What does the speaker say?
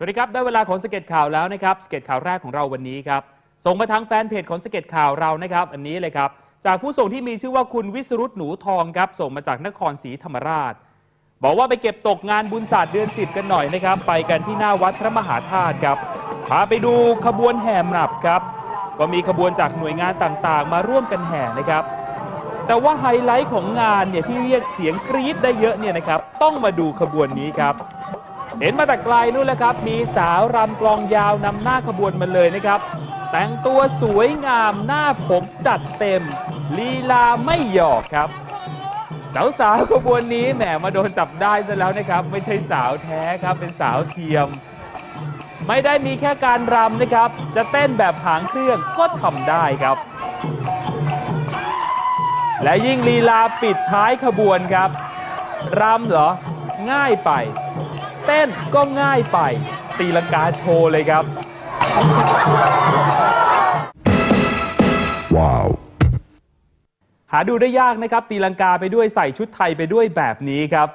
สวัสดีครับ ได้เวลาของสเก็ตข่าวแล้วนะครับสเก็ตข่าวแรกของเราวันนี้ครับส่งมาทางแฟนเพจของสเก็ตข่าวเรานะครับ อันนี้เลยครับ จากผู้ส่งที่มีชื่อว่าคุณวิสรุตหนูทองครับ ส่งมาจากนครศรีธรรมราช บอกว่าไปเก็บตกงานบุญศาสตร์เดือนสิบกันหน่อยนะครับ ไปกันที่หน้าวัดพระมหาธาตุครับพาไปดูขบวนแห่หนับครับ ก็มีขบวนจากหน่วยงานต่างๆ มาร่วมกันแห่นะครับ แต่ว่าไฮไลท์ของงานเนี่ยที่เรียกเสียงกรี๊ดได้เยอะเนี่ยนะครับต้องมาดูขบวนนี้ครับ เห็นมาแต่ไกลนู่นแหละครับ มีสาวรำกลองยาวนำหน้าขบวนมาเลยนะครับ แต่งตัวสวยงามหน้าผมจัดเต็ม ลีลาไม่หยอกครับ สาวๆขบวนนี้แหมมาโดนจับได้ซะแล้วนะครับ ไม่ใช่สาวแท้ครับ เป็นสาวเทียม ไม่ได้มีแค่การรำนะครับ จะเต้นแบบหางเครื่องก็ทำได้ครับ และยิ่งลีลาปิดท้ายขบวนครับรำเหรอง่ายไป เต้นก็ง่ายไป ตีลังกาโชว์เลยครับ Wow. หาดูได้ยากนะครับ ตีลังกาไปด้วยใส่ชุดไทยไปด้วยแบบนี้ครับ